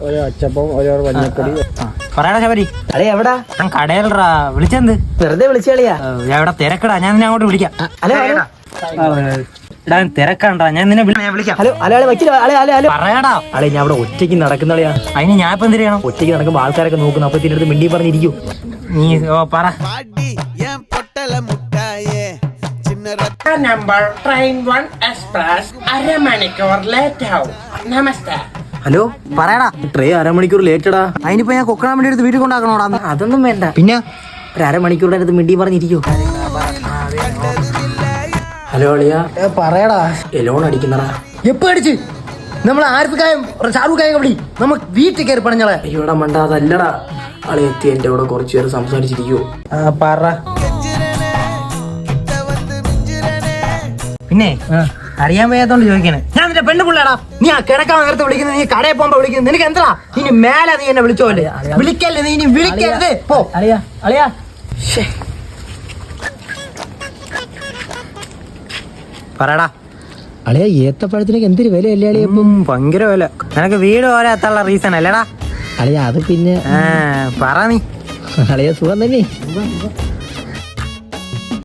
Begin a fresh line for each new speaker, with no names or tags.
ഒരു അച്ചപ്പം ഒരു മഞ്ഞപ്പൊടി
ആ. പറയടാ ശബരി.
അളി എവിടാ?
ഞാൻ വിളിച്ചെന്ത്?
വെറുതെ
എവിടെ? തിരക്കടാ. ഞാൻ നിന്നെ അങ്ങോട്ട് വിളിക്കാം. തിരക്കണ്ടാ. ഞാൻ നിന്നെ വിളി- ഞാൻ വിളിക്കാം.
ഹലോ ഹലോ
പറയടാ.
അളി ഞാൻ അവിടെ ഒറ്റയ്ക്ക് നടക്കുന്നളിയാ
അതിന് ഞാൻ ഇപ്പൊ എന്ത് ചെയ്യണം?
ഒറ്റയ്ക്ക് നടക്കുമ്പോൾ ആൾക്കാരൊക്കെ നോക്കുന്നു. അപ്പൊ ഇതിനടുത്ത് അടുത്ത് മിണ്ടി പറഞ്ഞിരിക്കും.
നീ ഓ പറ.
നമ്പർ ട്രെയിൻ വൺ എക്സ്പ്രസ് അരമണിക്കൂർ ലേറ്റ് ആവും. നമസ്തേ.
ഹലോ പറയടാ.
ട്രേ അരമണിക്കൂർ ലേറ്റടാ.
അതിനിപ്പോ ഞാൻ കൊക്കണാൻ വേണ്ടി എടുത്ത് വീട്ടിൽ കൊണ്ടാക്കണോടാ.
അതൊന്നും വേണ്ട.
പിന്നെ?
ഒരു അരമണിക്കൂറിന്റെ അടുത്ത് മിണ്ടി പറഞ്ഞിരിക്കോ. ഹലോ അളിയ.
പറയടാ.
എലോൺ അടിക്കുന്നടാ.
എപ്പോ അടിച്ച്? നമ്മൾ ആരിഫ് കായം ഷാറൂഖ് കായം വിളി. നമുക്ക് വീട്ടിൽ കയറി പണിഞ്ഞളെ
അയ്യോടാ മണ്ട അതല്ലടാ. അളി എത്തി എന്റെ കൂടെ കുറച്ചു നേരം സംസാരിച്ചിരിക്കോ.
പറ. പിന്നെ അറിയാൻ വയ്യാത്തോണ്ട് ചോദിക്കണേ. ഞാൻ പെണ്ണു പിള്ളേടാ. നീ ആ കിടക്കാൻ നേരത്തെ വിളിക്കുന്നത് നീ കടയിൽ പോകുമ്പോ വിളിക്കുന്നത്. നിനക്ക് എന്താ ഇനി മേലെ നീ എന്നെ വിളിച്ചോല്ലേ വിളിക്കല്ലേ നീ? ഇനി വിളിക്കരുത്. പോ.
അളിയാ. അളിയാ.
പറയടാ
അളിയ ഏത്തപ്പഴത്തിനൊക്കെ എന്തൊരു വിലയല്ലേ അളിയ?
ഇപ്പം ഭയങ്കര വില. നിനക്ക് വീട് പോലെ എത്താനുള്ള റീസൺ അല്ലേടാ?
അളിയ അത് പിന്നെ
പറ നീ.
അളിയ സുഖം തന്നെ.